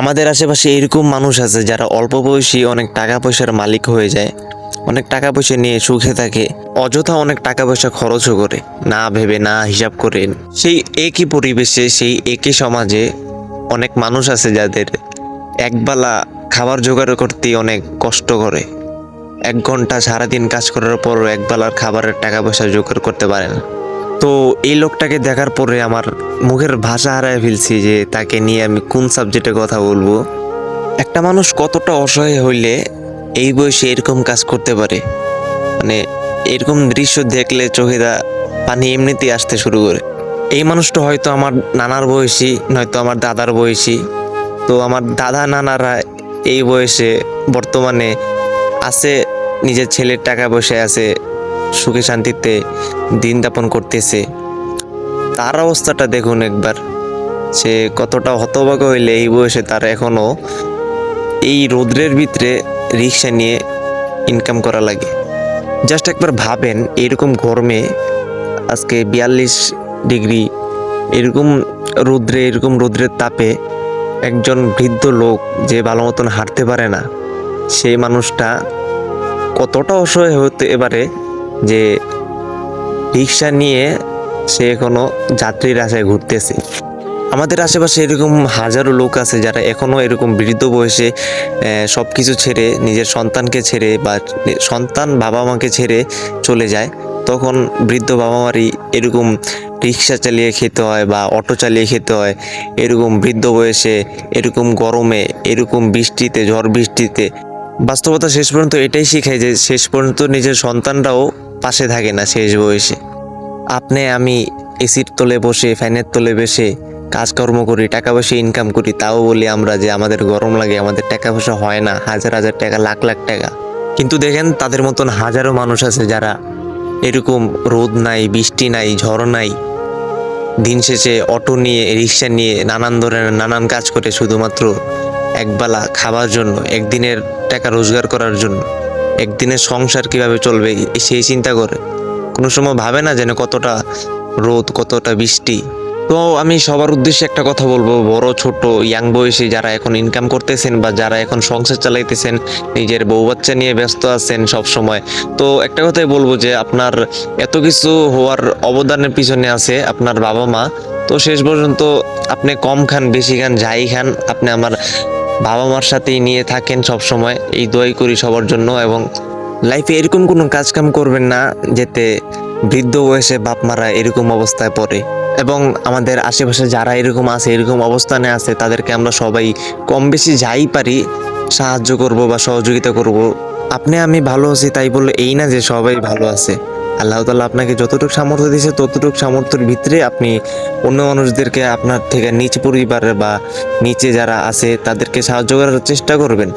আমাদের আশেপাশে এরকম মানুষ আছে যারা অল্প বয়সী অনেক টাকা পয়সার মালিক হয়ে যায়, অনেক টাকা পয়সা নিয়ে সুখে থাকে, অযথা অনেক টাকা পয়সা খরচও করে, না ভেবে, না হিসাব করে। সেই একই পরিবেশে, সেই একই সমাজে অনেক মানুষ আছে যাদের একবেলা খাবার জোগাড় করতে অনেক কষ্ট করে। এক ঘণ্টা সারাদিন কাজ করার পরও একবেলার খাবারের টাকা পয়সা জোগাড় করতে পারে না। তো এই লোকটাকে দেখার পরে আমার মুখের ভাষা হারায় ফেলছি যে তাকে নিয়ে আমি কোন সাবজেক্টে কথা বলব। একটা মানুষ কতটা অসহায় হইলে এই বয়সে এরকম কাজ করতে পারে? মানে এরকম দৃশ্য দেখলে চোখে দা পানি এমনিতেই আসতে শুরু করে। এই মানুষটা হয়তো আমার নানার বয়সী, নয়তো আমার দাদার বয়সী। তো আমার দাদা নানারা এই বয়সে বর্তমানে আছে, নিজের ছেলের টাকা পয়সা আছে সুখে শান্তিতে দিন যাপন করতেছে। তার অবস্থাটা দেখুন একবার। সে কতটা হতভাগ হইলে এই বয়সে তার এখনও এই রৌদ্রের ভিতরে রিক্সা নিয়ে ইনকাম করা লাগে। জাস্ট একবার ভাবেন, এরকম গরমে আজকে বিয়াল্লিশ ডিগ্রি, এরকম রৌদ্রে, এরকম রৌদ্রের তাপে একজন বৃদ্ধ লোক যে ভালো মতন হাঁটতে পারে না সেই মানুষটা কতটা অসহায় হতে এবারে যে রিক্সা নিয়ে সে এখনও যাত্রীর আশায় ঘুরতেছে। আমাদের আশেপাশে এরকম হাজারো লোক আছে যারা এখনও এরকম বৃদ্ধ বয়সে সব কিছু ছেড়ে নিজের সন্তানকে ছেড়ে বা সন্তান বাবা মাকে ছেড়ে চলে যায়। তখন বৃদ্ধ বাবা মারই এরকম রিক্সা চালিয়ে খেতে হয় বা অটো চালিয়ে খেতে হয়। এরকম বৃদ্ধ বয়সে এরকম গরমে, এরকম বৃষ্টিতে, ঝড় বৃষ্টিতে বাস্তবতা শেষ পর্যন্ত এটাই শিখায় যে শেষ পর্যন্ত নিজের সন্তানরাও পাশে থাকে না শেষ বয়সে। আপনি, আমি এসির তলে বসে, ফ্যানের তলে বসে কাজকর্ম করি, টাকা পয়সা ইনকাম করি, তাও বলি আমরা যে আমাদের গরম লাগে, আমাদের টাকা পয়সা হয় না, হাজার হাজার টাকা, লাখ লাখ টাকা। কিন্তু দেখেন, তাদের মতন হাজারো মানুষ আছে যারা এরকম রোদ নাই, বৃষ্টি নাই, ঝড় নাই, দিন শেষে অটো নিয়ে, রিক্সা নিয়ে নানান ধরনের, নানান কাজ করে শুধুমাত্র একবেলা খাবার জন্য, একদিনের টাকা রোজগার করার জন্য। একদিনে সংসার কীভাবে চলবে সেই চিন্তা করে। কোনো সময় ভাবে না যেন কতটা রোদ, কতটা বৃষ্টি। তো আমি সবার উদ্দেশ্যে একটা কথা বলব, বড়, ছোট ইয়াং বয়সী যারা এখন ইনকাম করতেছেন বা যারা এখন সংসার চালাইতেছেন, নিজের বউ বাচ্চা নিয়ে ব্যস্ত আছেন সব সময় তো একটা কথাই বলব যে আপনার এত কিছু হওয়ার অবদানের পিছনে আছে আপনার বাবা মা। তো শেষ পর্যন্ত আপনি কম খান, বেশি খান, যাই খান, আপনি আমার বাবা মার সাথেই নিয়ে থাকেন সব সময় এই দোয়াই করি সবার জন্য এবং লাইফে এরকম কোনো কাজ কাম করবেন না যেতে বৃদ্ধ বয়সে বাপ মারা এরকম অবস্থায় পড়ে। এবং আমাদের আশেপাশে যারা এরকম আছে, এরকম অবস্থানে আছে, তাদেরকে আমরা সবাই কম বেশি যাই পারি, সাহায্য করব বা সহযোগিতা করব। আপনি আমি ভালো আছি, তাই বললে এই না যে সবাই ভালো আছে। আল্লাহ তালা আপনাকে যতটুকু সামর্থ্য দিয়েছে, ততটুকু সামর্থ্যের ভিতরে আপনি অন্য মানুষদেরকে আপনার থেকে নিচ পরিবারের বা নিচে যারা আছে তাদেরকে সাহায্য করার চেষ্টা করবেন।